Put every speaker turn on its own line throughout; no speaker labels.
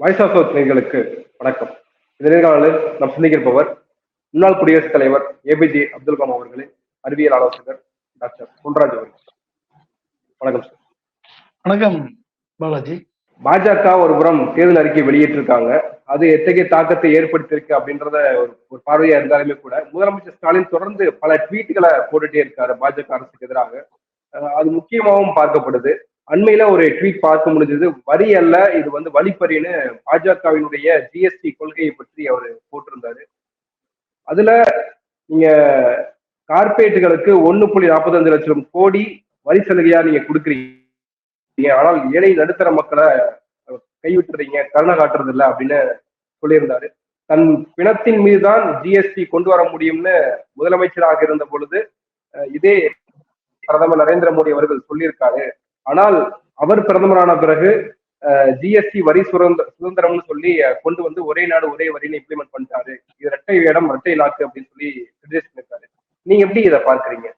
Voice of நேர்களுக்கு வணக்கம். இந்த நேர்காணலில் நாம் சந்திக்கிருப்பவர் முன்னாள் குடியரசுத் தலைவர் ஏபிஜே அப்துல் கலாம் அவர்களின் அறிவியல் ஆலோசகர் டாக்டர் பொன்ராஜ் அவர்கள். வணக்கம் சார்
வணக்கம் பாலாஜி.
பாஜக ஒரு புறம் தேர்தல் அறிக்கை வெளியிட்டிருக்காங்க. அது எத்தகைய தாக்கத்தை ஏற்படுத்தியிருக்கு அப்படின்றத ஒரு ஒரு பார்வையா இருந்தாலுமே கூட முதலமைச்சர் ஸ்டாலின் தொடர்ந்து பல ட்வீட்டுகளை போட்டுட்டே இருக்காரு பாஜக அரசுக்கு எதிராக. அது முக்கியமாகவும் பார்க்கப்படுது. அண்மையில ஒரு ட்வீட் பார்க்க முடிஞ்சது. வரி அல்ல இது வந்து வழிப்பறின்னு பாஜகவினுடைய ஜிஎஸ்டி கொள்கையை பற்றி அவர் போட்டிருந்தாரு. அதுல நீங்க கார்பரேட்டுகளுக்கு ஒன்னு புள்ளி நாற்பத்தஞ்சு லட்சம் கோடி வரி சலுகையா நீங்க கொடுக்குறீங்க. ஆனால் ஏழை நடுத்தர மக்களை கைவிட்டுறீங்க கருணை காட்டுறது இல்லை அப்படின்னு சொல்லியிருந்தாரு. தன் பிணத்தின் மீதுதான் ஜிஎஸ்டி கொண்டு வர முடியும்னு முதலமைச்சராக இருந்த பொழுது இதே பிரதமர் நரேந்திர மோடி அவர்கள் சொல்லியிருக்காரு. ஆனால் அவர் பிரதமரான பிறகு ஜிஎஸ்டி வரி சுதந்திர சுதந்திரம்னு சொல்லி கொண்டு வந்து ஒரே நாடு ஒரே வரின்னு இம்ப்ளிமெண்ட் பண்ணிட்டாரு. இது ரெட்டை வேடம் ரெட்டை இலாக்கு அப்படின்னு சொல்லி கிரிட்டிசைஸ் பண்ணிருக்காரு நீங்க எப்படி இதை பார்க்கறீங்க?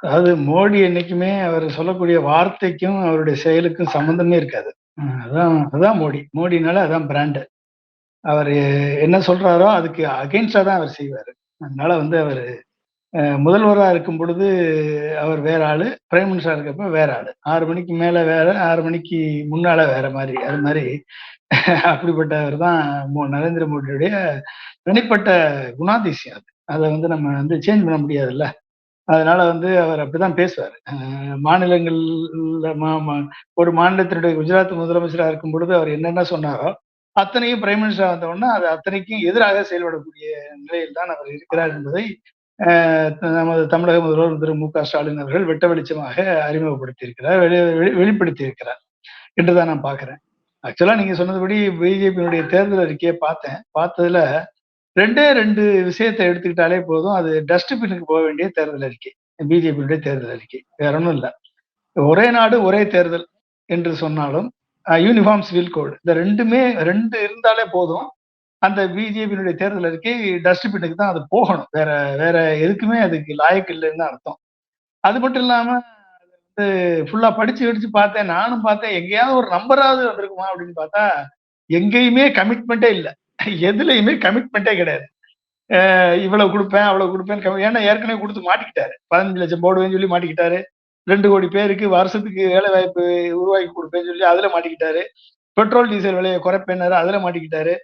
அதாவது மோடி என்னைக்குமே அவர் சொல்லக்கூடிய வார்த்தைக்கும் அவருடைய செயலுக்கும் சம்மந்தமே இருக்காது. அதான் அதான் மோடி. மோடினால அதான் பிராண்டு அவர் என்ன சொல்றாரோ அதுக்கு அகெயின்ஸ்டா தான் அவர் செய்வார். அதனால வந்து அவர் முதல்வராக இருக்கும் பொழுது அவர் வேற ஆளு பிரைம் மினிஸ்டரா இருக்கப்ப வேற ஆளு. ஆறு மணிக்கு மேல வேற ஆறு மணிக்கு முன்னால வேற மாதிரி அது மாதிரி. அப்படிப்பட்டவர் தான் நரேந்திர மோடியுடைய தனிப்பட்ட குணாதிசயம் அது. அதை வந்து நம்ம வந்து சேஞ்ச் பண்ண முடியாதுல்ல. அதனால வந்து அவர் அப்படிதான் பேசுவார். மாநிலங்கள்ல மா- ஒரு மாநிலத்தினுடைய குஜராத் முதலமைச்சராக இருக்கும் பொழுது அவர் என்னென்ன சொன்னாரோ அத்தனையும் பிரைம் மினிஸ்டர் வந்த உடனே அது அத்தனைக்கும் எதிராக செயல்படக்கூடிய நிலையில் தான் அவர் இருக்கிறார் என்பதை நமது தமிழக முதல்வர் திரு மு க ஸ்டாலின் அவர்கள் வெட்ட வெளிச்சமாக அறிமுகப்படுத்தியிருக்கிறார் வெளி வெளிப்படுத்தி வெளிப்படுத்தியிருக்கிறார். என்றுதான் நான் பார்க்கிறேன். ஆக்சுவலா நீங்க சொன்னதுபடி பிஜேபியினுடைய தேர்தல் அறிக்கையை பார்த்தேன். பார்த்ததுல ரெண்டே ரெண்டு விஷயத்தை எடுத்துக்கிட்டாலே போதும் அது டஸ்ட்பினுக்கு போக வேண்டிய தேர்தல் அறிக்கை பிஜேபியுடைய தேர்தல் அறிக்கை. வேற ஒன்றும் இல்லை. ஒரே நாடு ஒரே தேர்தல் என்று சொன்னாலும் யூனிஃபார்ம் சிவில் கோடு இந்த ரெண்டுமே ரெண்டு இருந்தாலே போதும். அந்த பிஜேபியினுடைய தேர்தல் அறிக்கை டஸ்ட்பினுக்கு தான் அது போகணும். வேற வேற எதுக்குமே அதுக்கு லாயக்கு இல்லைன்னு அர்த்தம். அது மட்டும் இல்லாம வந்து ஃபுல்லா படிச்சு படிச்சு பார்த்தேன். நானும் பார்த்தேன். எங்கேயாவது ஒரு நம்பராவது வந்திருக்குமா அப்படின்னு பார்த்தா எங்கேயுமே கமிட்மெண்ட்டே இல்லை. எதுலையுமே கமிட்மெண்ட்டே கிடையாது. இவ்வளவு கொடுப்பேன் அவ்வளவு கொடுப்பேன் ஏன்னா ஏற்கனவே கொடுத்து மாட்டிக்கிட்டாரு. பதினஞ்சு லட்சம் போடுவேன்னு சொல்லி மாட்டிக்கிட்டாரு. ரெண்டு கோடி பேருக்கு வருஷத்துக்கு வேலை வாய்ப்பு உருவாக்கி கொடுப்பேன்னு சொல்லி அதுல மாட்டிக்கிட்டாரு. பெட்ரோல் டீசல் விலையை குறைப்பேன்னாரு அதுல மாட்டிக்கிட்டாரு.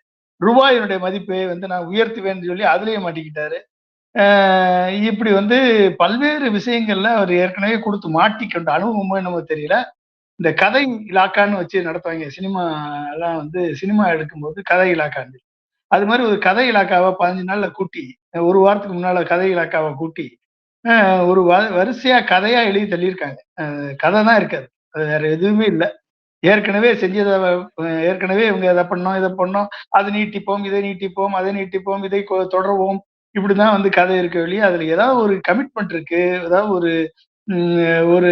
ரூபாயினுடைய மதிப்பை வந்து நான் உயர்த்துவேன்னு சொல்லி அதுலயே மாட்டிக்கிட்டாரு. இப்படி வந்து பல்வேறு விஷயங்கள்ல அவர் ஏற்கனவே கொடுத்து மாட்டிக்கொண்ட அனுபவமோ என்னமோ தெரியல. இந்த கதை இலாக்கான்னு வச்சு நடத்துவாங்க. சினிமா எல்லாம் வந்து சினிமா எடுக்கும்போது கதை இலாக்கான்னு அது மாதிரி ஒரு கதை இலாக்காவை பதினஞ்சு நாள்ல கூட்டி ஒரு வாரத்துக்கு முன்னால கதை இலாக்காவை கூட்டி ஒரு வரிசையா கதையா எழுதி தள்ளியிருக்காங்க. கதை தான் இருக்காது அது வேற எதுவுமே இல்லை. ஏற்கனவே செஞ்சதை ஏற்கனவே இவங்க இதை பண்ணோம் இதை பண்ணோம் அதை நீட்டிப்போம் இதை நீட்டிப்போம் அதை நீட்டிப்போம் இதை தொடர்வோம். இப்படிதான் வந்து கதை இருக்க வெளியே. அதுல ஏதாவது ஒரு கமிட்மெண்ட் இருக்கு ஏதாவது ஒரு ஒரு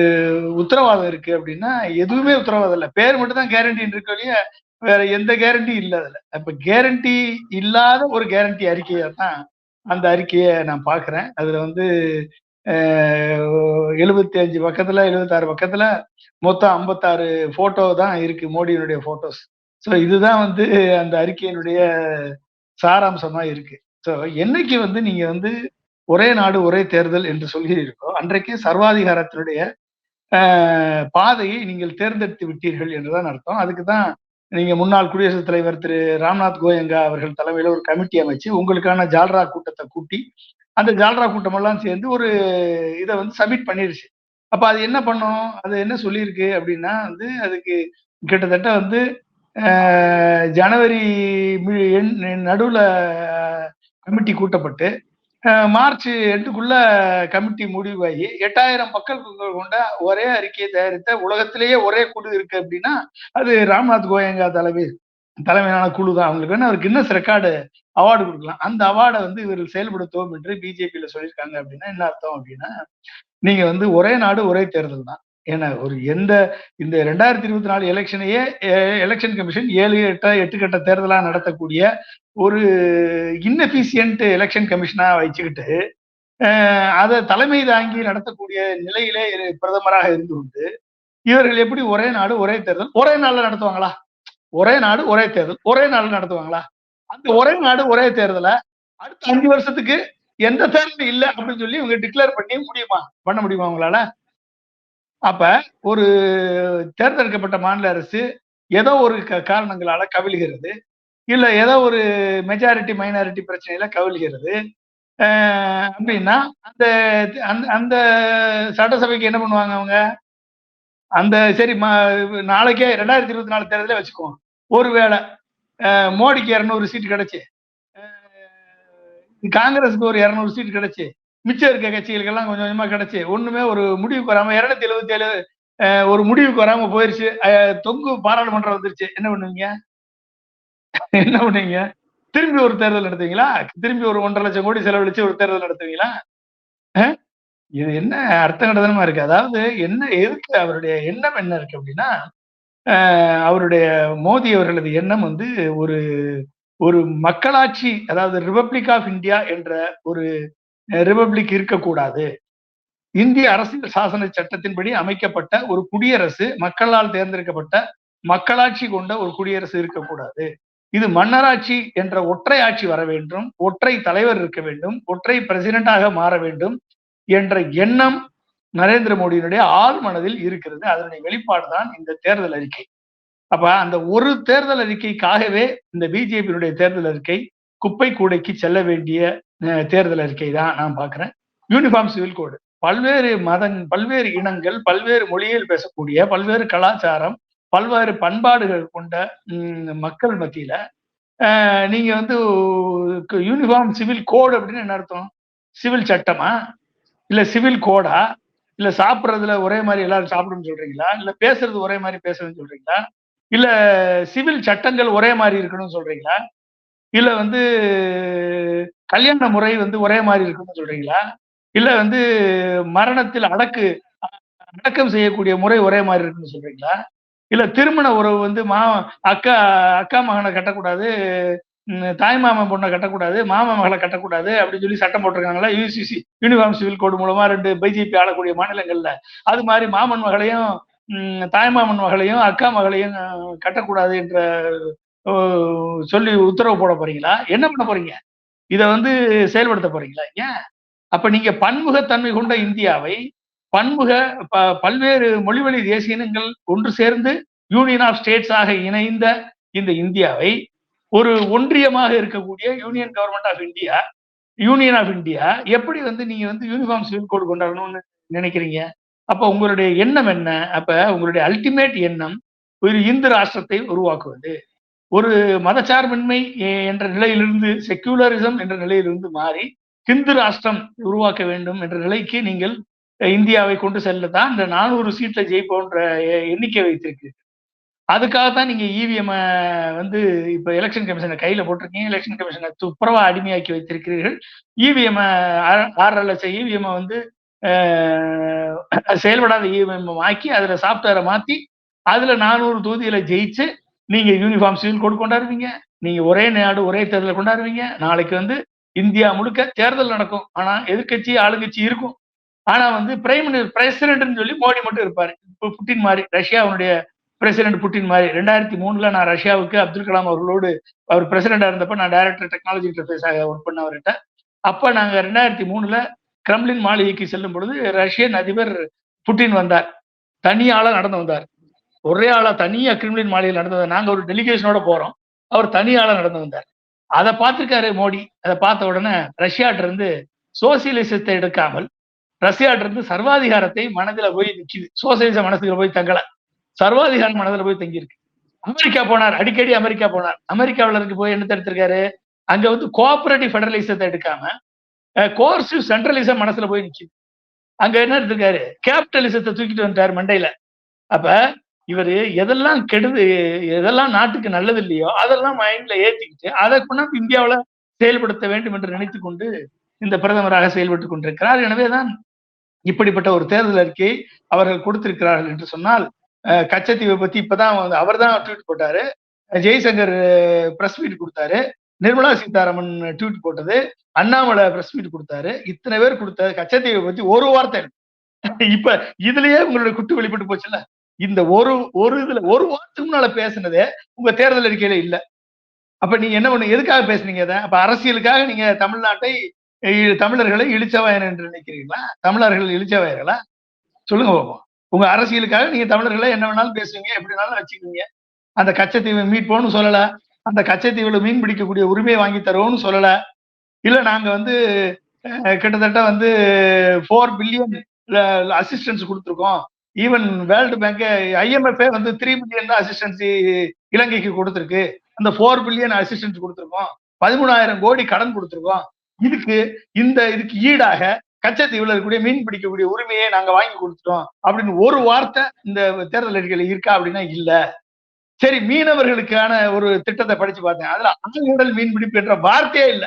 உத்தரவாதம் இருக்கு அப்படின்னா எதுவுமே உத்தரவாதம் இல்லை. பேர் மட்டும் தான் கேரண்டின்னு இருக்க வெளியே. வேற எந்த கேரண்டி இல்லை அதுல. அப்ப கேரண்டி இல்லாத ஒரு கேரண்டி அறிக்கையா தான் அந்த அறிக்கையை நான் பாக்குறேன் அதுல வந்து எழுபத்தி அஞ்சு பக்கத்துல எழுபத்தாறு பக்கத்துல மொத்தம் ஐம்பத்தாறு போட்டோ தான் இருக்கு மோடியினுடைய போட்டோஸ் ஸோ இதுதான் வந்து அந்த அறிக்கையினுடைய சாராம்சமா இருக்கு. ஸோ என்னைக்கு வந்து நீங்க வந்து ஒரே நாடு ஒரே தேர்தல் என்று சொல்கிறீர்களோ அன்றைக்கு சர்வாதிகாரத்தினுடைய பாதையை நீங்கள் தேர்ந்தெடுத்து விட்டீர்கள் என்றுதான் அர்த்தம். அதுக்கு தான் நீங்க முன்னாள் குடியரசுத் தலைவர் திரு ராம்நாத் கோயங்கா அவர்கள் தலைமையில ஒரு கமிட்டி அமைச்சு உங்களுக்கான ஜால்ரா கூட்டத்தை கூட்டி அந்த ஜால்ரா கூட்டமெல்லாம் சேர்ந்து ஒரு இதை வந்து சப்மிட் பண்ணிருச்சு. அப்போ அது என்ன பண்ணும்? அது என்ன சொல்லியிருக்கு அப்படின்னா வந்து அதுக்கு கிட்டத்தட்ட வந்து ஜனவரி நடுவில் எண்- கமிட்டி கூட்டப்பட்டு மார்ச் எட்டுக்குள்ள கமிட்டி முடிவாகி எட்டாயிரம் மக்கள் கொண்ட ஒரே அறிக்கையை தயாரித்த உலகத்திலேயே ஒரே குழு இருக்கு அப்படின்னா அது ராம்நாத் கோயங்கா தலைமை தலைமையிலான குழு தான். அவங்களுக்கு வேணா ஒரு கின்னஸ் ரெக்கார்டு அவார்டு கொடுக்கலாம். அந்த அவார்டை வந்து இவர்கள் செயல்படுத்துவோம் என்று பிஜேபியில சொல்லியிருக்காங்க அப்படின்னா என்ன அர்த்தம் அப்படின்னா நீங்க வந்து ஒரே நாடு ஒரே தேர்தல் தான். ஏன்னா ஒரு எந்த இந்த ரெண்டாயிரத்தி இருபத்தி நாலு எலெக்ஷனையே எலெக்ஷன் கமிஷன் ஏழு எட்ட எட்டு கட்ட தேர்தலா நடத்தக்கூடிய ஒரு இன்னபிசியன்ட் எலெக்ஷன் கமிஷனா வச்சுக்கிட்டு அதை தலைமை தாங்கி நடத்தக்கூடிய நிலையிலே பிரதமராக இருந்து கொண்டு இவர்கள் எப்படி ஒரே நாடு ஒரே தேர்தல் ஒரே நாளில் நடத்துவாங்களா? ஒரே நாடு ஒரே தேர்தல். ஒரே நாடு நடத்துவாங்களா? அந்த ஒரே நாடு ஒரே தேர்தலை அடுத்த அஞ்சு வருஷத்துக்கு எந்த தேர்தல் இல்லை அப்படின்னு சொல்லி இவங்க டிக்ளேர் பண்ணி முடியுமா? பண்ண முடியுமா அவங்களால அப்ப ஒரு தேர்ந்தெடுக்கப்பட்ட மாநில அரசு ஏதோ ஒரு க- காரணங்களால கவிழ்கிறது. இல்ல ஏதோ ஒரு மெஜாரிட்டி மைனாரிட்டி பிரச்சனையில கவிழ்கிறது. அப்படின்னா அந்த அந்த- அந்த சட்டசபைக்கு என்ன பண்ணுவாங்க அவங்க? அந்த சரி நாளைக்கே ரெண்டாயிரத்தி இருபத்தி நாலு தேர்தலே வச்சுக்குவோம் ஒருவேளை மோடிக்கு இரநூறு சீட் கிடைச்சி காங்கிரஸுக்கு ஒரு இரநூறு சீட் கிடைச்சு மிச்சம் இருக்க கட்சிகளுக்கெல்லாம் கொஞ்சம் கொஞ்சமாக கிடைச்சி ஒன்றுமே ஒரு முடிவுக்கு வராமல் இரநூத்தி எழுபத்தி ஏழு ஒரு முடிவுக்கு வராமல் போயிருச்சு தொங்கு பாராளுமன்றம் வந்துருச்சு. என்ன பண்ணுவீங்க? என்ன பண்ணுவீங்க? திரும்பி ஒரு தேர்தல் நடத்துவீங்களா? திரும்பி ஒரு ஒன்றரை லட்சம் கோடி செலவழிச்சு ஒரு தேர்தல் நடத்துவீங்களா? ஆ இது என்ன அர்த்த கடத்தனமா இருக்கு? அதாவது என்ன எதுக்கு அவருடைய எண்ணம் என்ன இருக்கு அப்படின்னா அஹ் அவருடைய மோடி அவர்களது எண்ணம் வந்து ஒரு ஒரு மக்களாட்சி அதாவது ரிபப்ளிக் ஆஃப் இந்தியா என்ற ஒரு ரிபப்ளிக் இருக்கக்கூடாது. இந்திய அரசியல் சாசன சட்டத்தின்படி அமைக்கப்பட்ட ஒரு குடியரசு மக்களால் தேர்ந்தெடுக்கப்பட்ட மக்களாட்சி கொண்ட ஒரு குடியரசு இருக்கக்கூடாது. இது மன்னராட்சி என்ற ஒற்றை ஆட்சி வர வேண்டும் ஒற்றை தலைவர் இருக்க வேண்டும் ஒற்றை பிரசிடென்டாக மாற வேண்டும் என்ற எண்ணம் நரேந்திர மோடியினுடைய ஆழ் மனதில் இருக்கிறது. அதனுடைய வெளிப்பாடு தான் இந்த தேர்தல் அறிக்கை. அப்ப அந்த ஒரு தேர்தல் அறிக்கைக்காகவே இந்த பிஜேபியினுடைய தேர்தல் அறிக்கை குப்பை கூடைக்கு செல்ல வேண்டிய தேர்தல் அறிக்கை தான் நான் பாக்குறேன் யூனிஃபார்ம் சிவில் கோடு பல்வேறு மதங் பல்வேறு இனங்கள் பல்வேறு மொழியில் பேசக்கூடிய பல்வேறு கலாச்சாரம் பல்வேறு பண்பாடுகள் கொண்ட மக்கள் மத்தியில நீங்க வந்து யூனிஃபார்ம் சிவில் கோடு அப்படின்னு என்ன அர்த்தம்? சிவில் சட்டமா? இல்ல சிவில் கோடா? இல்ல சாப்பிட்றதுல ஒரே மாதிரி எல்லாரும் சாப்பிடணும்னு சொல்றீங்களா? இல்ல பேசுறது ஒரே மாதிரி பேசணும்னு சொல்றீங்களா? இல்ல சிவில் சட்டங்கள் ஒரே மாதிரி இருக்கணும்னு சொல்றீங்களா? இல்ல வந்து கல்யாண முறை வந்து ஒரே மாதிரி இருக்கணும்னு சொல்றீங்களா? இல்ல வந்து மரணத்தில் அடக்கு அடக்கம் செய்யக்கூடிய முறை ஒரே மாதிரி இருக்குன்னு சொல்றீங்களா? இல்ல திருமண உறவு வந்து மா அக்கா அக்கா மகனை கட்டக்கூடாது தாய் மாமன் பொண்ணை கட்டக்கூடாது மாமா மகளை கட்டக்கூடாது அப்படின்னு சொல்லி சட்டம் போட்டிருக்காங்களா யூசிசி யூனிஃபார்ம் சிவில் கோடு மூலமா ரெண்டு பிஜேபி ஆளக்கூடிய மாநிலங்கள்ல. அது மாதிரி மாமன் மகளையும் தாய் மாமன் மகளையும் அக்கா மகளையும் கட்டக்கூடாது என்ற சொல்லி உத்தரவு போட போறீங்களா? என்ன பண்ண போறீங்க? இதை வந்து செயல்படுத்த போறீங்களா ஏன் அப்ப நீங்க பன்முகத்தன்மை கொண்ட இந்தியாவை பன்முக ப- பல்வேறு மொழிவழி தேசியங்கள் ஒன்று சேர்ந்து யூனியன் ஆஃப் ஸ்டேட்ஸ் ஆக இணைந்த இந்த இந்தியாவை ஒரு ஒன்றியமாக இருக்கக்கூடிய union government of India union of India எப்படி வந்து நீங்க வந்து யூனிஃபார்ம் சிவில் கோடு கொண்டாடணும்னு நினைக்கிறீங்க? அப்ப உங்களுடைய எண்ணம் என்ன? அப்ப உங்களுடைய அல்டிமேட் எண்ணம் ஒரு இந்து ராஷ்டிரத்தை உருவாக்குவது. ஒரு மதச்சார்பின்மை என்ற நிலையிலிருந்து செக்யூலரிசம் என்ற நிலையிலிருந்து மாறி ஹிந்து ராஷ்டிரம் உருவாக்க வேண்டும் என்ற நிலைக்கு நீங்கள் இந்தியாவை கொண்டு செல்லத்தான் இந்த நானூறு சீட்ல ஜெயிப்போன்ற எண்ணிக்கை வைத்திருக்கு. அதுக்காகத்தான் நீங்க இவிஎம் வந்து இப்ப எலெக்ஷன் கமிஷனை கையில போட்டிருக்கீங்க. எலெக்ஷன் கமிஷனை துப்புரவா அடிமையாக்கி வைத்திருக்கிறீர்கள். இவிஎம் ஆர்எல்எஸ் இவிஎம் வந்து செயல்படாத இவிஎம் ஆக்கி அதுல சாஃப்ட்வேரை மாத்தி அதுல நானூறு தொகுதியில ஜெயிச்சு நீங்க யூனிஃபார்ம் சிவில் கோடு கொண்டாடுவீங்க. நீங்க ஒரே நாடு ஒரே தேர்தலில் கொண்டாடுவீங்க. நாளைக்கு வந்து இந்தியா முழுக்க தேர்தல் நடக்கும். ஆனா எதிர்க்கட்சி ஆளுங்கட்சி இருக்கும். ஆனா வந்து பிரைம் பிரசிடென்ட்னு சொல்லி மோடி மட்டும் இருப்பாரு. இப்போ புட்டின் மாதிரி ரஷ்யாவுடைய பிரசிடென்ட் புட்டின் மாதிரி. ரெண்டாயிரத்தி மூணுல நான் ரஷ்யாவுக்கு அப்துல் கலாம் அவர்களோடு அவர் பிரசிடென்டா இருந்தப்ப நான் டைரக்டர் டெக்னாலஜி இன்டர்ஃபேஸ் ஆக ஒர்க் பண்ண அவர்கிட்ட. அப்ப நாங்க ரெண்டாயிரத்தி மூணுல கிரம்லின் மாளிகைக்கு செல்லும் பொழுது ரஷ்யன் அதிபர் புட்டின் வந்தார். தனியாளா நடந்து வந்தார். ஒரே ஆளா தனியா கிரெம்லின் மாளிகையில் நடந்து வந்தார். நாங்க ஒரு டெலிகேஷனோட போறோம். அவர் தனியாளா நடந்து வந்தார். அதை பார்த்திருக்காரு மோடி. அதை பார்த்த உடனே ரஷ்யாட்ட இருந்து சோசியலிசத்தை எடுக்காமல் ரஷ்யாட்ட இருந்து சர்வாதிகாரத்தை மனதில் போய் நிக்குது. சோசியலிச மனசுல போய் தங்கலை. சர்வாதிகாரம் மனதில் போய் தங்கியிருக்கு. அமெரிக்கா போனார் அடிக்கடி அமெரிக்கா போனார். அமெரிக்காவுல இருக்கு போய் என்ன எடுத்திருக்காரு? அங்க வந்து கோஆபரேட்டிவ் ஃபெடரலிசத்தை எடுக்காம கோர்சிவ் சென்ட்ரலிசம் மனசுல போய் நிக்குது. அங்க என்ன எடுத்திருக்காரு? கேபிட்டலிசத்தை தூக்கிட்டு வந்துட்டாரு மண்டையில. அப்ப இவர் எதெல்லாம் கெடுது எதெல்லாம் நாட்டுக்கு நல்லது இல்லையோ அதெல்லாம் மைண்ட்ல ஏத்திக்கிட்டு அதை கொண்டாந்து இந்தியாவுல செயல்படுத்த வேண்டும் என்று நினைத்து கொண்டு இந்த பிரதமராக செயல்பட்டு கொண்டிருக்கிறார். எனவேதான் இப்படிப்பட்ட ஒரு தேர்தல் அறிக்கை அவர்கள் கொடுத்திருக்கிறார்கள் என்று சொன்னால் கச்சத்தீவை பத்தி இப்பதான் அவர் தான் ட்வீட் போட்டாரு. ஜெய்சங்கர் பிரஸ் மீட் கொடுத்தாரு. நிர்மலா சீதாராமன் ட்வீட் போட்டது. அண்ணாமலை பிரஸ் மீட் கொடுத்தாரு. இத்தனை பேர் கொடுத்த கச்சத்தீவை பத்தி ஒரு வார்த்தை இப்ப இதுலயே உங்களோட குட்டு வெளிப்பட்டு போச்சுல்ல? இந்த ஒரு ஒரு இதுல ஒரு வாரத்துக்கு முன்னால பேசுனதே உங்க தேர்தல் அறிக்கையில இல்ல. அப்ப நீங்க என்ன பண்ணு எதுக்காக பேசுனீங்க அதை? அப்ப அரசியலுக்காக நீங்க தமிழ்நாட்டை தமிழர்களை இழிச்சவாயன் என்று நினைக்கிறீங்களா தமிழர்கள் இழிச்சவாயர்களா சொல்லுங்க பாப்போம். உங்க அரசியலுக்காக நீங்க தமிழர்களை என்ன வேணாலும் பேசுவீங்க எப்படி வேணாலும் வச்சுக்குவீங்க. அந்த கச்சத்தீவை மீட்போம்னு சொல்லல. அந்த கச்சத்தீவுல மீன் பிடிக்கக்கூடிய உரிமையை வாங்கி தருவோம்னு சொல்லல. இல்ல நாங்க வந்து கிட்டத்தட்ட வந்து ஃபோர் பில்லியன் அசிஸ்டன்ஸ் கொடுத்துருக்கோம். ஈவன் வேர்ல்டு பேங்க் ஐஎம்எஃப் வந்து த்ரீ பில்லியன் தான் அசிஸ்டன்ஸ் இலங்கைக்கு கொடுத்துருக்கு. அந்த ஃபோர் பில்லியன் அசிஸ்டன்ஸ் கொடுத்துருக்கோம். பதிமூணாயிரம் கோடி கடன் கொடுத்துருக்கோம். இதுக்கு இந்த இதுக்கு ஈடாக கச்சத்தீவுல இருக்கக்கூடிய மீன் பிடிக்கக்கூடிய உரிமையை நாங்க வாங்கி கொடுத்துட்டோம். அப்படின்னு ஒரு வார்த்தை இந்த தேர்தல் அறிக்கையில இருக்கா அப்படின்னா இல்ல. சரி மீனவர்களுக்கான ஒரு திட்டத்தை படிச்சு பார்த்தேன். அதுல ஆழ்கடல் மீன் பிடிப்பு என்ற வார்த்தையே இல்ல.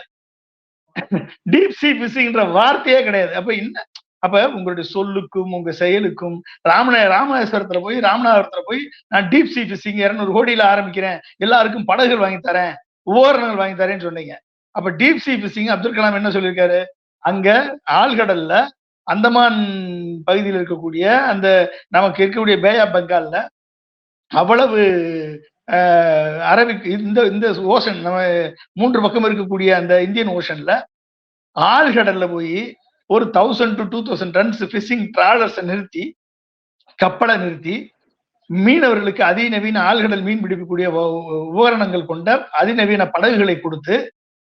டீப் சி பிசிங்கிற வார்த்தையே கிடையாது. அப்ப என்ன? அப்ப உங்களுடைய சொல்லுக்கும் உங்க செயலுக்கும் ராமன ராமேஸ்வரத்துல போய் ராமநாதபுரத்துல போய் நான் டீப் சி பிசிங் இரநூறு கோடியில ஆரம்பிக்கிறேன். எல்லாருக்கும் படகுகள் வாங்கி தரேன். உபகரணங்கள் வாங்கி தரேன்னு சொன்னீங்க. அப்ப deep sea fishing Abdul Kalam என்ன சொல்லியிருக்காரு? அங்க ஆழ்கடல்ல அந்தமான் பகுதியில் இருக்கக்கூடிய அந்த நமக்கு இருக்கக்கூடிய பேயா ஆஃப் பெங்கால்ல அவ்வளவு அரபிக் இந்த இந்த ஓஷன் நம்ம மூன்று பக்கம் இருக்கக்கூடிய அந்த இந்தியன் ஓஷன்ல ஆழ்கடல்ல போய் ஒரு thousand to two thousand tons fishing ட்ராலர்ஸை நிறுத்தி கப்பலை நிறுத்தி மீனவர்களுக்கு அதிநவீன ஆழ்கடல் மீன் பிடிக்கக்கூடிய உ- உபகரணங்கள் கொண்ட அதிநவீன படகுகளை கொடுத்து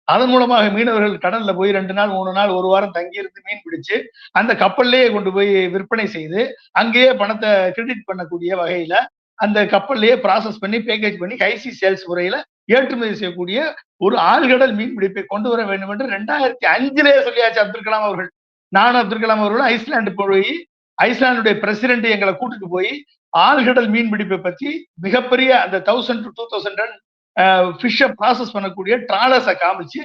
அதன் மூலமாக மீனவர்கள் கடல்ல போய் ரெண்டு நாள் மூணு நாள் ஒரு வாரம் தங்கியிருந்து மீன் பிடிச்சு அந்த கப்பல்லையே கொண்டு போய் விற்பனை செய்து அங்கேயே பணத்தை கிரெடிட் பண்ணக்கூடிய வகையில அந்த கப்பல்லையே ப்ராசஸ் பண்ணி பேக்கேஜ் பண்ணி ஹைசி சேல்ஸ் முறையில ஏற்றுமதி செய்யக்கூடிய ஒரு ஆழ்கடல் மீன் பிடிப்பை கொண்டு வர வேண்டும் என்று ரெண்டாயிரத்தி அஞ்சிலே சொல்லியாச்சு அப்துல் கலாம் அவர்கள். நானும் அப்துல் கலாம் அவர்களும் ஐஸ்லாந்து போய் ஐஸ்லாண்டுடைய பிரசிடென்ட் எங்களை கூட்டிட்டு போய் ஆழ்கடல் மீன் பிடிப்பை பத்தி மிகப்பெரிய அந்த thousand to two thousand ton ஃபிஷ்ஷை ப்ராசஸ் பண்ணக்கூடிய ட்ராலர்ஸை காமிச்சு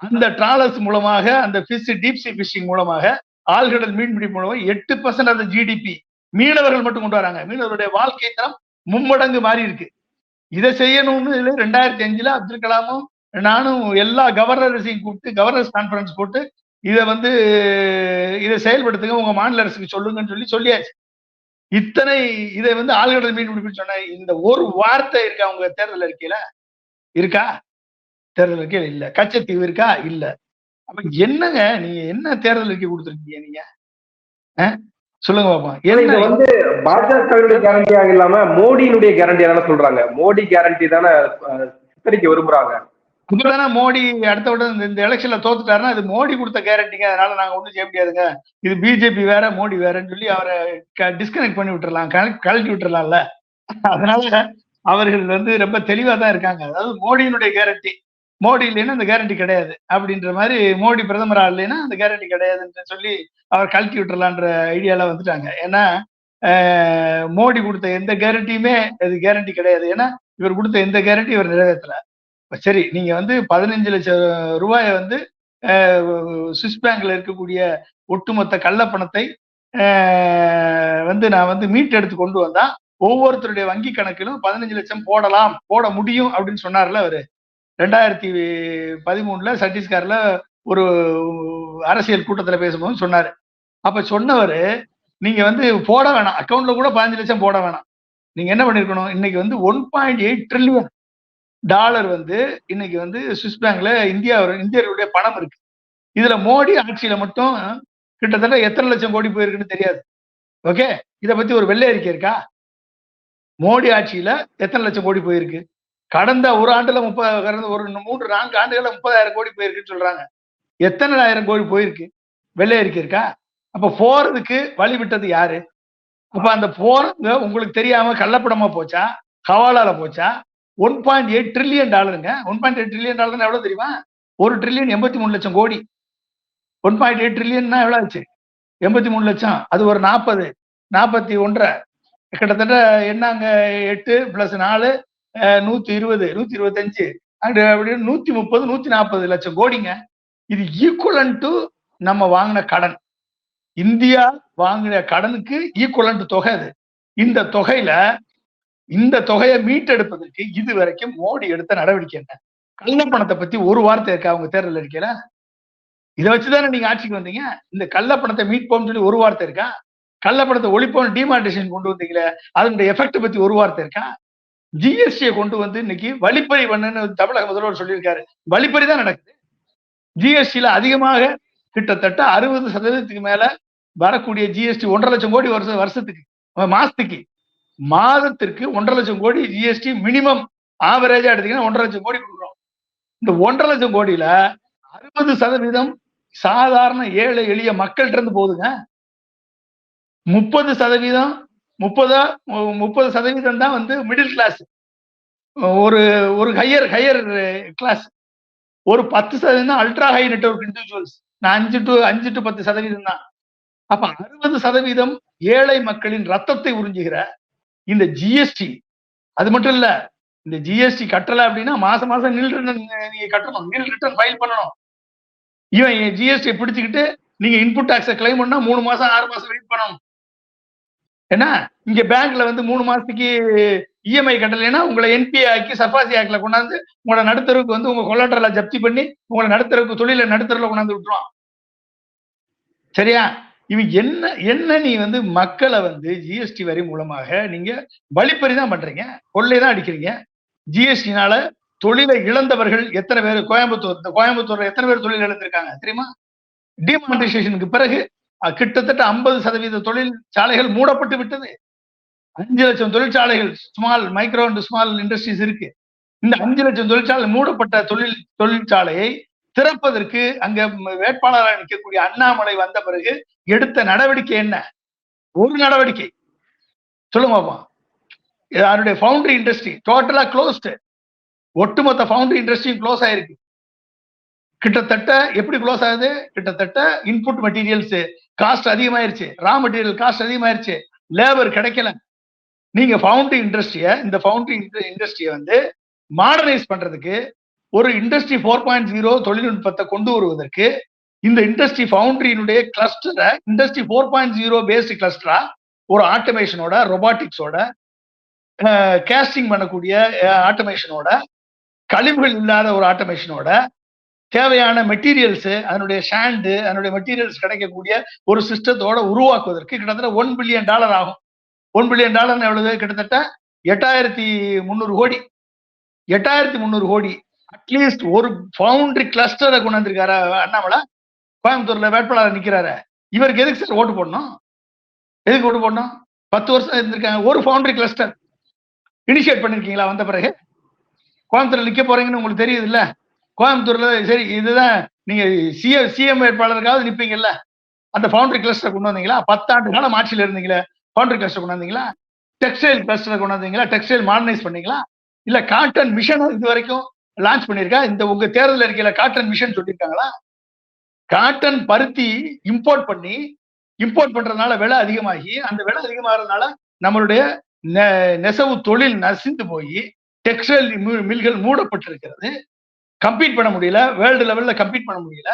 அந்த ட்ராலர்ஸ் மூலமாக அந்த ஃபிஷ் டீப் சி ஃபிஷிங் மூலமாக ஆழ்கடல் மீன்பிடி மூலமாக எட்டு பர்சன்ட் அந்த ஜிடிபி மீனவர்கள் மட்டும் கொண்டு வராங்க. மீனவருடைய வாழ்க்கை தரம் மும்மடங்கு மாறி இருக்கு. இதை செய்யணும்னு ரெண்டாயிரத்தி அஞ்சுல அப்துல் கலாமும் நானும் எல்லா கவர்னர்ஸையும் கூப்பிட்டு கவர்னர்ஸ் கான்ஃபரன்ஸ் போட்டு இதை வந்து இதை செயல்படுத்துங்க உங்க மாநில அரசுக்கு சொல்லுங்கன்னு சொல்லி சொல்லியாச்சு. இத்தனை இதை வந்து ஆழ்கடல் மீன் பிடிப்பு சொன்ன இந்த ஒரு வார்த்தை இருக்கு அவங்க தேர்தல் அறிக்கையில? இருக்கா? தேர்தல் அறிக்கையில இல்ல. கச்சத்தீவு இருக்கா? இல்ல. அப்ப என்னங்க நீங்க என்ன தேர்தல் அறிக்கை கொடுத்துருக்கீங்க நீங்க? சொல்லுங்க பாப்போம்.
இது வந்து பாஜகவினுடைய கேரண்டியாக இல்லாம மோடியினுடைய கேரண்டி தானே சொல்றாங்க. மோடி கேரண்டி தானே சித்தரிக்க விரும்புறாங்க.
இப்பதானே மோடி அடுத்த விட இந்த- எலெக்ஷன்ல தோத்துட்டாருன்னா அது மோடி கொடுத்த கேரண்டிங்க அதனால நாங்க ஒண்ணும் செய்ய முடியாதுங்க. இது பிஜேபி வேற மோடி வேறன்னு சொல்லி அவரை டிஸ்கனெக்ட் பண்ணி விட்டுறலாம். கழ- கழட்டி விட்டுறலாம்ல. அதனால அவர்கள் வந்து ரொம்ப தெளிவாக தான் இருக்காங்க. அதாவது மோடியினுடைய கேரண்டி மோடி இல்லைன்னா அந்த கேரண்டி கிடையாது. அப்படின்ற மாதிரி மோடி பிரதமர் இல்லைன்னா அந்த கேரண்டி கிடையாதுன்னு சொல்லி அவர் கழட்டி விட்டுறலான்ற ஐடியாலாம் வந்துட்டாங்க. ஏன்னா மோடி கொடுத்த எந்த கேரண்டியுமே அது கேரண்டி கிடையாது. ஏன்னா இவர் கொடுத்த எந்த கேரண்டி இவர் நிறைவேற்றல. சரி நீங்க வந்து பதினஞ்சு லட்சம் ரூபாயை வந்து சுவிஸ் பேங்க்ல இருக்கக்கூடிய ஒட்டுமொத்த கள்ளப்பணத்தை வந்து நான் வந்து மீட்டெடுத்து கொண்டு வந்தா ஒவ்வொருத்தருடைய வங்கி கணக்கிலும் பதினஞ்சு லட்சம் போடலாம் போட முடியும் அப்படின்னு சொன்னார்ல அவரு. ரெண்டாயிரத்தி பதிமூணுல சத்தீஸ்கர்ல ஒரு அரசியல் கூட்டத்துல பேசும்போது சொன்னாரு. அப்ப சொன்னவர் நீங்க வந்து போட வேணாம் அக்கௌண்ட்ல கூட பதினஞ்சு லட்சம் போட வேணாம். நீங்க என்ன பண்ணிருக்கணும்? இன்னைக்கு வந்து one point eight trillion dollar வந்து இன்னைக்கு வந்து சுவிஸ் பேங்க்ல இந்தியா இந்தியர்களுடைய பணம் இருக்கு. இதுல மோடி ஆட்சியில மட்டும் கிட்டத்தட்ட எத்தனை லட்சம் கோடி போயிருக்குன்னு தெரியாது. ஓகே? இதை பத்தி ஒரு வெள்ளை அறிக்கை இருக்கா? மோடி ஆட்சியில எத்தனை லட்சம் கோடி போயிருக்கு? கடந்த ஒரு ஆண்டுல முப்பது கடந்த ஒரு மூன்று நான்கு ஆண்டுகள்ல முப்பதாயிரம் கோடி போயிருக்குன்னு சொல்றாங்க. எத்தனை ஆயிரம் கோடி போயிருக்கு? வெள்ளை அறிக்கை இருக்கா? அப்ப போறதுக்கு வழி விட்டது யாரு? அப்ப அந்த போறவங்க உங்களுக்கு தெரியாம கள்ளப்படமா போச்சா? ஹவாலால போச்சா? One point eight trillion டாலருங்க. One point eight trillion dollar எவ்வளவு தெரியுமா? ஒரு ட்ரில்லியன் எண்பத்தி மூணு லட்சம் கோடி. ஒன் பாயிண்ட் எயிட் ட்ரில்லியன்னா எவ்வளவு ஆச்சு? எண்பத்தி மூணு லட்சம். அது ஒரு நாற்பது நாற்பத்தி ஒன்றரை. கிட்டத்தட்ட என்னங்க? எட்டு பிளஸ் நாலு அஹ், நூத்தி இருபது நூத்தி இருபத்தஞ்சு. அண்ட் அப்படின்னு நூத்தி முப்பது நூத்தி நாற்பது லட்சம் கோடிங்க. இது ஈக்குவலன் டு நம்ம வாங்கின கடன். இந்தியா வாங்கின கடனுக்கு ஈக்குவலன்ட் தொகை அது. இந்த தொகையில இந்த தொகையை மீட்டெடுப்பதற்கு இது வரைக்கும் மோடி எடுத்த நடவடிக்கை என்ன? கள்ள பணத்தை பத்தி ஒரு வார்த்தை இருக்கா? அவங்க தேர்தல் அறிக்கையில? இதை வச்சுதானே நீங்க ஆட்சிக்கு வந்தீங்க? இந்த கள்ள பணத்தை மீட்போம்னு சொல்லி ஒரு வார்த்தை இருக்கா? கள்ளப்படத்தை ஒழிப்போம் டிமார்டேஷன் கொண்டு வந்தீங்களே அதனுடைய எஃபெக்ட் பத்தி ஒரு வார்த்தை இருக்கா? ஜிஎஸ்டியை கொண்டு வந்து இன்னைக்கு வழிப்பறி பண்ணுன்னு தமிழக முதல்வர் சொல்லியிருக்காரு. வழிப்பறி தான் நடக்குது. ஜிஎஸ்டியில அதிகமாக கிட்டத்தட்ட அறுபது சதவீதத்துக்கு மேல வரக்கூடிய ஜிஎஸ்டி ஒன்றரை லட்சம் கோடி வருஷ வருஷத்துக்கு மாசத்துக்கு மாதத்திற்கு ஒன்றரை லட்சம் கோடி ஜிஎஸ்டி மினிமம் ஆவரேஜா எடுத்தீங்கன்னா ஒன்றரை லட்சம் கோடி கொடுக்குறோம். இந்த ஒன்றரை லட்சம் கோடியில அறுபது சதவீதம் சாதாரண ஏழை எளிய மக்கள்கிட்ட இருந்து போகுதுங்க. முப்பது சதவீதம் முப்பதா முப்பது சதவீதம் தான் வந்து மிடில் கிளாஸ் ஒரு ஒரு ஹையர் ஹையர் கிளாஸ் ஒரு பத்து சதவீதம் அல்ட்ரா ஹை நெட்வொர்க் இண்டிவிஜுவல்ஸ் நான் அஞ்சு டு அஞ்சு டு பத்து சதவீதம் தான். அப்ப அறுபது சதவீதம் ஏழை மக்களின் ரத்தத்தை உறிஞ்சுகிற இந்த ஜிஎஸ்டி அது மட்டும் இல்ல இந்த ஜிஎஸ்டி கட்டல அப்படின்னா மாசம் மாசம் நில் ரிட்டர்ன் நீங்க கட்டணும். நில் ரிட்டர்ன் ஃபைல் பண்ணணும். இவன் ஜிஎஸ்டி பிடிச்சுக்கிட்டு நீங்க இன்புட் டாக்ஸை கிளைம் பண்ணா மூணு மாசம் ஆறு மாசம் வெயிட் பண்ணணும். என்ன இங்க பேங்க்ல வந்து மூணு மாசத்துக்கு இஎம்ஐ கட்டலைன்னா உங்களை என்பிஏ ஆக்கி சர்பாசி ஆக்ட்ல கொண்டாந்து உங்களோட நடுத்தருக்கு வந்து உங்க கொலாட்டரல ஜப்தி பண்ணி உங்களை நடுத்தருக்கு தொழில நடுத்தரில் கொண்டாந்து விட்டுருவான். சரியா? இவன் என்ன என்ன நீ வந்து மக்களை வந்து ஜிஎஸ்டி வரி மூலமாக நீங்க வழிப்பறி தான் பண்றீங்க கொள்ளை தான் அடிக்கிறீங்க ஜிஎஸ்டினால தொழிலை இழந்தவர்கள் எத்தனை பேர்? கோயம்புத்தூர் கோயம்புத்தூர்ல எத்தனை பேர் தொழில் இழந்திருக்காங்க? தெரியுமா? டிமானிட்டைசேஷனுக்கு பிறகு கிட்டத்தட்ட ஐம்பது சதவீத தொழிற்சாலைகள் மூடப்பட்டு விட்டது. அஞ்சு லட்சம் தொழிற்சாலைகள் small micro and small industries இருக்கு. இந்த அஞ்சு லட்சம் தொழிற்சாலை மூடப்பட்ட தொழில் தொழிற்சாலையை திறப்பதற்கு அங்க வேட்பாளராக நிற்கக்கூடிய அண்ணாமலை வந்த பிறகு எடுத்த நடவடிக்கை என்ன? ஒரு நடவடிக்கை. சொல்லுங்க அவருடைய அதனுடைய ஃபவுண்டரி இண்டஸ்ட்ரி டோட்டலா க்ளோஸ்டு ஒட்டுமொத்த ஃபவுண்டரி இண்டஸ்ட்ரியும் க்ளோஸ் ஆயிருக்கு. கிட்டத்தட்ட எப்படி க்ளோஸ் ஆகுது? கிட்டத்தட்ட இன்புட் மெட்டீரியல்ஸ் காஸ்ட் அதிகமாயிருச்சு. ரா மெட்டீரியல் காஸ்ட் அதிகமாயிருச்சு. லேபர் கிடைக்கல. நீங்க ஃபவுண்டரி இண்டஸ்ட்ரிய இந்த ஃபவுண்டரி இண்டஸ்ட்ரியை வந்து மாடர்னைஸ் பண்றதுக்கு ஒரு இண்டஸ்ட்ரி ஃபோர் பாயிண்ட் ஜீரோ தொழில்நுட்பத்தை கொண்டு வருவதற்கு இந்த இண்டஸ்ட்ரி ஃபவுண்டரியினுடைய கிளஸ்டரை industry four point zero based கிளஸ்டரா ஒரு ஆட்டோமேஷனோட ரொபாட்டிக்ஸோட கேஸ்டிங் பண்ணக்கூடிய ஆட்டோமேஷனோட கழிவுகள் இல்லாத ஒரு ஆட்டோமேஷனோட தேவையான மெட்டீரியல்ஸ் அதனுடைய ஷாண்டு அதனுடைய மெட்டீரியல்ஸ் கிடைக்கக்கூடிய ஒரு சிஸ்டத்தோட உருவாக்குவதற்கு கிட்டத்தட்ட ஒன் பில்லியன் டாலர் ஆகும். ஒன் பில்லியன் டாலர் எவ்வளவு? கிட்டத்தட்ட எட்டாயிரத்தி முந்நூறு கோடி. எட்டாயிரத்தி முந்நூறு கோடி. அட்லீஸ்ட் ஒரு பவுண்ட்ரி கிளஸ்டரை கொண்டு வந்திருக்காரு அண்ணாமலை. கோயம்புத்தூர்ல வேட்பாளர் நிக்கிறாரு. இவருக்கு எதுக்கு சார் ஓட்டு போடணும்? எதுக்கு ஓட்டு போடணும்? பத்து வருஷம் இருந்திருக்காங்க. ஒரு ஃபவுண்டரி கிளஸ்டர் இனிஷியேட் பண்ணிருக்கீங்களா? வந்த பிறகு? கோயம்புத்தூர்ல நிக்க போறீங்கன்னு உங்களுக்கு தெரியுது இல்லை கோயம்புத்தூர்ல சரி இதுதான் நீங்க சிஎம் சிஎம் வேட்பாளருக்காவது நிற்பீங்கல்ல அந்த ஃபவுண்டரி கிளஸ்டர் கொண்டு வந்தீங்களா? பத்தாண்டு காலம் ஆட்சியில் இருந்தீங்களே. ஃபவுண்டரி கிளஸ்டர் கொண்டு வந்தீங்களா? டெக்ஸ்டைல் கிளஸ்டர் கொண்டு வந்தீங்களா? டெக்ஸ்டைல் மாடர்னைஸ் பண்ணீங்களா? இல்ல காட்டன் மிஷன் இது வரைக்கும் லான்ச் பண்ணியிருக்கா? இந்த உங்க தேர்தல் இருக்கையில காட்டன் மிஷன் சொல்லியிருக்காங்களா? காட்டன் பருத்தி இம்போர்ட் பண்ணி இம்போர்ட் பண்றதுனால விலை அதிகமாகி அந்த விலை அதிகமாகிறதுனால நம்மளுடைய நெ- நெசவு தொழில் நசிந்து போய் டெக்ஸ்டைல் மில்கள் மூடப்பட்டிருக்கிறது. கம்ப்ளீட் பண்ண முடியல வேர்ல்டு லெவல்ல கம்ப்ளீட் பண்ண முடியல.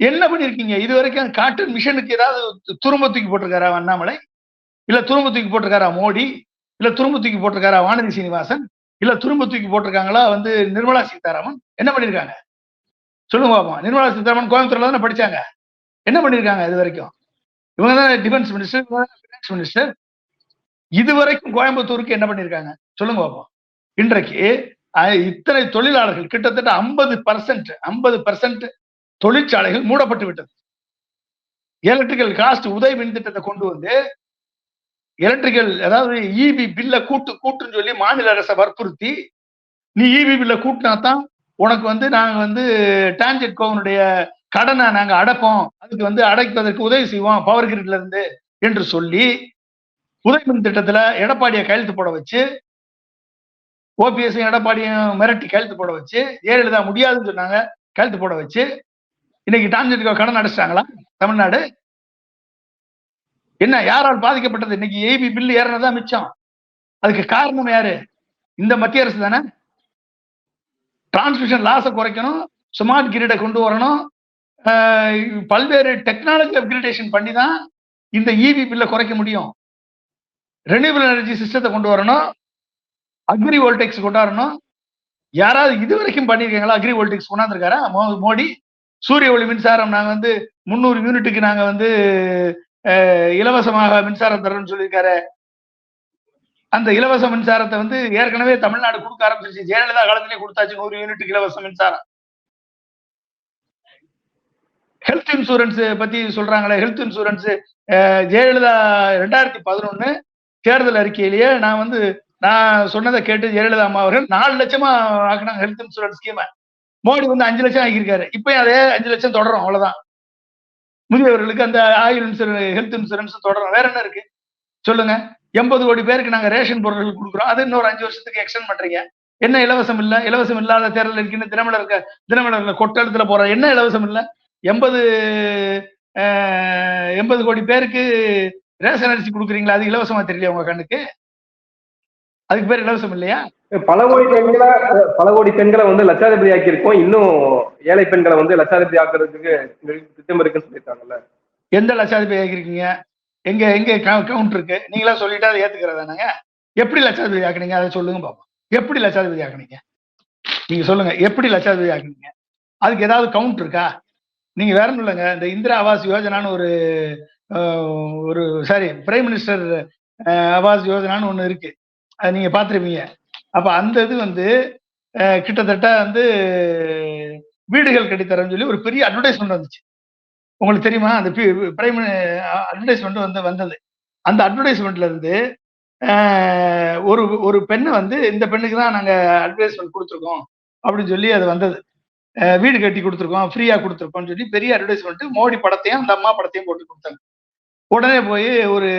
என்ன பண்ணிருக்கீங்க? இது வரைக்கும் காட்டன் மிஷனுக்கு ஏதாவது துரும்ப தூக்கி போட்டிருக்காரா அண்ணாமலை? இல்ல துரும்ப தூக்கி போட்டிருக்காரா மோடி? இல்ல துரும்ப தூக்கி போட்டிருக்காரா வானதி சீனிவாசன்? இல்ல துரும்ப தூக்கி போட்டிருக்காங்களா வந்து நிர்மலா சீதாராமன்? என்ன பண்ணிருக்காங்க? சொல்லுங்க பாப்போம். நிர்மலா சீதாராமன் கோயம்புத்தூர்ல தானே படிச்சாங்க. என்ன பண்ணிருக்காங்க இது வரைக்கும்? இவங்க தான் டிஃபென்ஸ் மினிஸ்டர் ஃபினான்ஸ் மினிஸ்டர் இது வரைக்கும் கோயம்புத்தூருக்கு என்ன பண்ணிருக்காங்க? சொல்லுங்க பாப்போம். இன்றைக்கு இத்தனை தொழிலாளர்கள் கிட்டத்தட்ட ஐம்பது பர்சன்ட் ஐம்பது பர்சன்ட் தொழிற்சாலைகள் மூடப்பட்டு விட்டது. எலக்ட்ரிக்கல் காஸ்ட் உதவி மின் திட்டத்தை கொண்டு வந்து எலக்ட்ரிக்கல் அதாவது இபி பில்ல கூட்டு கூட்டுன்னு சொல்லி மாநில அரசை வற்புறுத்தி நீ இபி பில்ல கூட்டினா தான் உனக்கு வந்து நாங்க வந்து டான்ஜெட் கோவனுடைய கடனை நாங்க அடைப்போம். அதுக்கு வந்து அடைப்பதற்கு உதவி செய்வோம் பவர் கிரிட்ல இருந்து என்று சொல்லி உதவி மின் திட்டத்துல எடப்பாடியை கையெழுத்து போட வச்சு ஓபிஎஸும் எடப்பாடியும் மிரட்டி கையெழுத்து போட வச்சு ஜெயலலிதா முடியாதுன்னு சொன்னாங்க கையெழுத்து போட வச்சு இன்னைக்கு டான்ஜெட்டுக்கு கடன் அடைச்சிட்டாங்களா? தமிழ்நாடு? என்ன யாரால் பாதிக்கப்பட்டது? இன்னைக்கு ஏபி பில் ஏறினதா மிச்சம். அதுக்கு காரணம் யாரு? இந்த மத்திய அரசு தானே? டிரான்ஸ்மிஷன் லாஸை குறைக்கணும் ஸ்மார்ட் கிரிடை கொண்டு வரணும். பல்வேறு டெக்னாலஜி அப்கிரேடேஷன் பண்ணி தான் இந்த இவி பில்லை குறைக்க முடியும். ரெனியூபிள் எனர்ஜி சிஸ்டத்தை கொண்டு வரணும். அக்ரி வோல்டெக்ஸ் கொண்டாடணும். யாராவது இது வரைக்கும் பண்ணியிருக்காங்களா? அக்ரி வோல்டெக்ஸ் கொண்டாந்துருக்காரா? மோடி சூரிய ஒளி மின்சாரம் நாங்கள் வந்து முந்நூறு யூனிட்டுக்கு நாங்கள் வந்து இலவசமாக மின்சாரம் தரேன்னு சொல்லியிருக்காரு. அந்த இலவச மின்சாரத்தை வந்து ஏற்கனவே தமிழ்நாடு கொடுக்க ஆரம்பிச்சிருச்சு. ஜெயலலிதா காலத்திலேயே கொடுத்தாச்சு நூறு யூனிட்டுக்கு இலவச மின்சாரம். ஹெல்த் இன்சூரன்ஸ் பத்தி சொல்றாங்களே ஹெல்த் இன்சூரன்ஸ் ஜெயலலிதா ரெண்டாயிரத்தி பதினொன்னு தேர்தல் அறிக்கையிலேயே நான் வந்து நான் சொன்னதை கேட்டு ஜெயலலிதா அம்மா அவர்கள் நாலு லட்சமா ஆக்கினாங்க ஹெல்த் இன்சூரன்ஸ் ஸ்கீமை மோடி வந்து அஞ்சு லட்சம் ஆக்கியிருக்காரு இப்பயும் அதே அஞ்சு லட்சம் தொடரும் அவ்வளவுதான். முதியவர்களுக்கு அந்த ஆயுள் இன்சூரன்ஸ் ஹெல்த் இன்சூரன்ஸ் தொடரும். வேற என்ன இருக்கு? சொல்லுங்க. எண்பது கோடி பேருக்கு நாங்க ரேஷன் பொருட்கள் கொடுக்குறோம். அது இன்னொரு அஞ்சு வருஷத்துக்கு எக்ஸ்டெண்ட் பண்றீங்க. என்ன இலவசம் இல்ல? இலவசம் இல்லாத தேர்தல் இருக்குன்னு தினமலர் தினமலர்ல கொட்டெழுத்துல போற என்ன இலவசம் இல்ல? எண்பது எண்பது கோடி பேருக்கு ரேஷன் அரிசி கொடுக்குறீங்களா? அது இலவசமா தெரியல உங்க கண்ணுக்கு? அதுக்கு பேர் இலவசம் இல்லையா?
பல கோடி பெண்களை பல கோடி பெண்களை வந்து லட்சாதிபதி ஆக்கியிருக்கோம். இன்னும் ஏழை பெண்களை வந்து லட்சாதிபதி ஆக்குறதுக்கு திட்டம் இருக்குன்னு சொல்லியிருக்காங்கல்ல.
எந்த லட்சாதிபதி ஆக்கிருக்கீங்க எங்க எங்க கவுண்ட் இருக்கு? நீங்களா சொல்லிட்டு அதை ஏத்துக்கிறதானாங்க எப்படி லட்சாதிபதி ஆக்குனீங்க? அதை சொல்லுங்க பாப்போம். எப்படி லட்சாதிபதி ஆக்குனீங்க? நீங்க சொல்லுங்க எப்படி லட்சாதிபதி ஆக்குனீங்க? அதுக்கு ஏதாவது கவுண்ட் இருக்கா? நீங்க வேற ஒண்ணும் இல்லைங்க. இந்த இந்திரா ஆவாஸ் யோஜனான்னு ஒரு ஒரு சாரி பிரைம் மினிஸ்டர் ஆவாஸ் யோஜனான்னு ஒண்ணு இருக்கு. நீங்க பார்த்துருப்பீங்க. அப்ப அந்த இது வந்து கிட்டத்தட்ட வந்து வீடுகள் கட்டித்தரேன்னு சொல்லி ஒரு பெரிய அட்வர்டைஸ்மெண்ட் வந்துச்சு. உங்களுக்கு தெரியுமா? அந்த பிரைம் அட்வர்டைஸ்மெண்ட் வந்து வந்தது. அந்த அட்வர்டைஸ்மெண்ட்ல இருந்து ஒரு ஒரு பெண்ணை வந்து இந்த பெண்ணுக்கு தான் நாங்க அட்வர்டைஸ்மெண்ட் கொடுத்துருக்கோம் அப்படின்னு சொல்லி அது வந்தது. வீடு கட்டி கொடுத்துருக்கோம் ஃப்ரீயா கொடுத்துருக்கோம்னு சொல்லி பெரிய அட்வர்டைஸ்மெண்ட் மோடி படத்தையும் அந்த அம்மா படத்தையும் போட்டு கொடுத்தாங்க. உடனே போய் ஒரு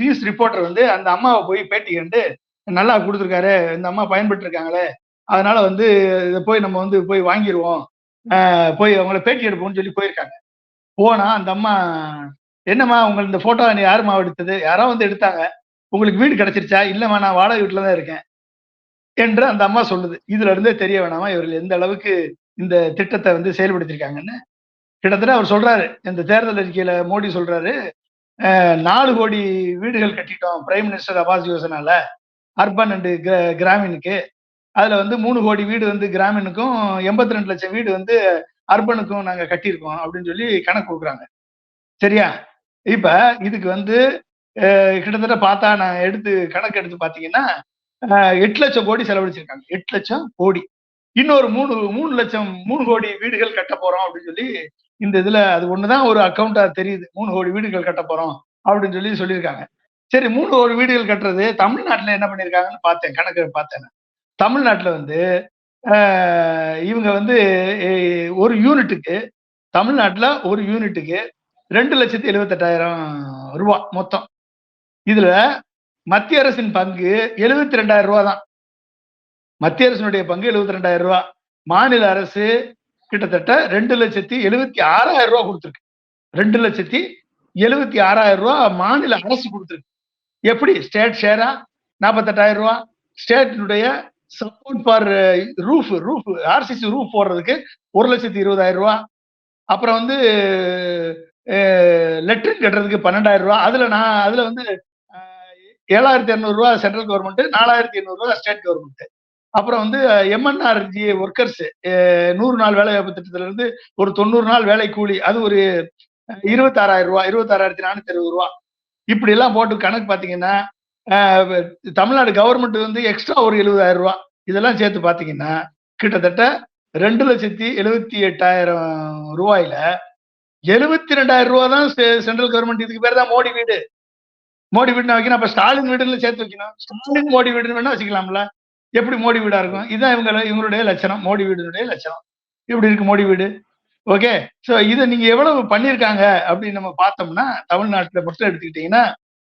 நியூஸ் ரிப்போர்ட்டர் வந்து அந்த அம்மாவை போய் பேட்டி கண்டு நல்லா கொடுத்துருக்காரு இந்த அம்மா பயன்பட்டு இருக்காங்களே அதனால வந்து இதை போய் நம்ம வந்து போய் வாங்கிடுவோம் போய் அவங்கள பேட்டி எடுப்போம்னு சொல்லி போயிருக்காங்க. போனா அந்த அம்மா என்னம்மா உங்களுக்கு இந்த போட்டோ நீ யாரும்மா எடுத்தது? யாரோ வந்து எடுத்தாங்க. உங்களுக்கு வீடு கிடைச்சிருச்சா? இல்லம்மா நான் வாடகை வீட்டில் தான் இருக்கேன். என்று அந்த அம்மா சொல்லுது. இதுல இருந்தே தெரிய வேணாமா? இவர்கள் எந்த அளவுக்கு இந்த திட்டத்தை வந்து செயல்படுத்திருக்காங்கன்னு கிட்டத்தட்ட அவர் சொல்றாரு இந்த தேர்தல் அறிக்கையில மோடி சொல்றாரு நாலு கோடி வீடுகள் கட்டிட்டோம் பிரைம் மினிஸ்டர் அபாஸ் யோசனால அர்பன் அண்டு கிராமினுக்கு. அதுல வந்து மூணு கோடி வீடு வந்து கிராமினுக்கும் எண்பத்தி ரெண்டு லட்சம் வீடு வந்து அர்பனுக்கும் நாங்க கட்டியிருக்கோம் அப்படின்னு சொல்லி கணக்கு கொடுக்குறாங்க. சரியா? இப்ப இதுக்கு வந்து கிட்டத்தட்ட பார்த்தா நான் எடுத்து கணக்கு எடுத்து பாத்தீங்கன்னா எட்டு லட்சம் கோடி செலவழிச்சிருக்காங்க. எட்டு லட்சம் கோடி. இன்னொரு மூணு மூணு லட்சம் மூணு கோடி வீடுகள் கட்ட போறோம் அப்படின்னு சொல்லி இந்த இதுல அது ஒண்ணுதான் ஒரு அக்கௌண்டா தெரியுது. மூணு கோடி வீடுகள் கட்ட போறோம் அப்படின்னு சொல்லி சொல்லியிருக்காங்க. சரி மூணு ஒரு வீடுகள் கட்டுறது. தமிழ்நாட்டில் என்ன பண்ணியிருக்காங்கன்னு பார்த்தேன் கணக்கு பார்த்தேன் தமிழ்நாட்டில் வந்து இவங்க வந்து ஒரு யூனிட்டுக்கு தமிழ்நாட்டில் ஒரு யூனிட்டுக்கு ரெண்டு லட்சத்தி எழுபத்தெட்டாயிரம் ரூபா மொத்தம். இதில் மத்திய அரசின் பங்கு எழுபத்தி ரெண்டாயிரம் ரூபா தான். மத்திய அரசினுடைய பங்கு எழுபத்தி ரெண்டாயிரம் ரூபா. மாநில அரசு கிட்டத்தட்ட ரெண்டு லட்சத்தி எழுபத்தி ஆறாயிரம் ரூபா கொடுத்துருக்கு. ரெண்டு லட்சத்தி எழுபத்தி ஆறாயிரம் ரூபா மாநில அரசு கொடுத்துருக்கு. எப்படி? ஸ்டேட் ஷேரா நாற்பத்தெட்டாயிரம் ரூபா. ஸ்டேட்டினுடைய support for roof roof RCC roof போடுறதுக்கு ஒரு லட்சத்தி இருபதாயிரம் ரூபா. அப்புறம் வந்து uh, லெட்ரின் கட்டுறதுக்கு பன்னெண்டாயிரம் ரூபா. அதுல நான் அதுல வந்து uh, ஏழாயிரத்தி இரநூறுவா சென்ட்ரல் கவர்மெண்ட் நாலாயிரத்தி எண்ணூறு ஸ்டேட் கவர்மெண்ட் அப்புறம் வந்து uh, எம்என்ஆர்ஜி ஒர்க்கர்ஸ் நூறு நாள் வேலை வாய்ப்பு திட்டத்துல இருந்து ஒரு தொண்ணூறு நாள் வேலை கூலி அது ஒரு இருபத்தாறாயிரம் ரூபா இருபத்தாறாயிரத்தி நானூத்தி அறுபது ரூபா. இப்படி எல்லாம் போட்டு கணக்கு பாத்தீங்கன்னா தமிழ்நாடு கவர்மெண்ட் வந்து எக்ஸ்ட்ரா ஒரு எழுபதாயிரம் ரூபா. இதெல்லாம் சேர்த்து பார்த்தீங்கன்னா கிட்டத்தட்ட ரெண்டு லட்சத்தி எழுபத்தி எட்டாயிரம் ரூபாயில எழுபத்தி ரெண்டாயிரம் ரூபா தான் சென்ட்ரல் கவர்மெண்ட் இதுக்கு பேர் தான் மோடி வீடு. மோடி வீடுன்னு வைக்கணும். அப்ப ஸ்டாலின் வீடுல சேர்த்து வைக்கணும். ஸ்டாலின் மோடி வீடுன்னு வேணா வச்சுக்கலாம்ல. எப்படி மோடி வீடா இருக்கும்? இதுதான் இவங்க இவங்களுடைய லட்சணம். மோடி வீடுனுடைய லட்சணம். இப்படி இருக்கு மோடி வீடு? ஓகே சோ இதை நீங்க எவ்வளவு பண்ணிருக்காங்க அப்படின்னு நம்ம பார்த்தோம்னா தமிழ்நாட்டுல மட்டும் எடுத்துக்கிட்டீங்கன்னா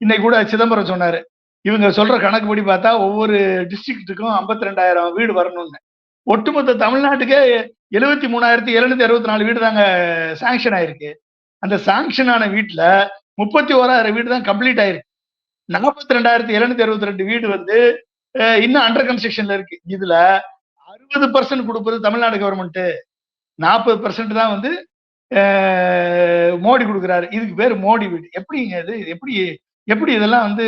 இன்னைக்கு கூட சிதம்பரம் சொன்னாரு. இவங்க சொல்ற கணக்குப்படி பார்த்தா ஒவ்வொரு டிஸ்ட்ரிக்ட்டுக்கும் ஐம்பத்தி ரெண்டாயிரம் வீடு வரணும்னு. ஒட்டுமொத்த தமிழ்நாட்டுக்கே எழுபத்தி மூணாயிரத்தி எழுநூத்தி அறுபத்தி நாலு வீடு தாங்க சாங்ஷன் ஆயிருக்கு. அந்த சாங்ஷன் ஆன வீட்டுல முப்பத்தி ஓராயிரம் வீடு தான் கம்ப்ளீட் ஆயிருக்கு. நாற்பத்தி ரெண்டாயிரத்தி எழுநூத்தி அறுபத்தி ரெண்டு வீடு வந்து இன்னும் அண்டர் கன்ஸ்ட்ரக்ஷன்ல இருக்கு. இதுல அறுபது பர்சன்ட் கொடுப்பது தமிழ்நாடு கவர்மெண்ட் நாற்பது பர்சன்ட் தான் வந்து மோடி கொடுக்குறாரு. இதுக்கு பேர் மோடி வீடு. எப்படிங்க இது? எப்படி எப்படி இதெல்லாம் வந்து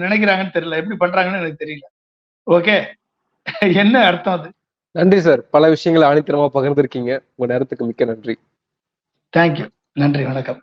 நினைக்கிறாங்கன்னு தெரியல. எப்படி பண்றாங்கன்னு எனக்கு தெரியல. ஓகே? என்ன அர்த்தம் அது?
நன்றி சார். பல விஷயங்களை ஆணித்தரமா பகிர்ந்திருக்கீங்க. உங்க நேரத்துக்கு மிக்க நன்றி.
தேங்க்யூ நன்றி. வணக்கம்.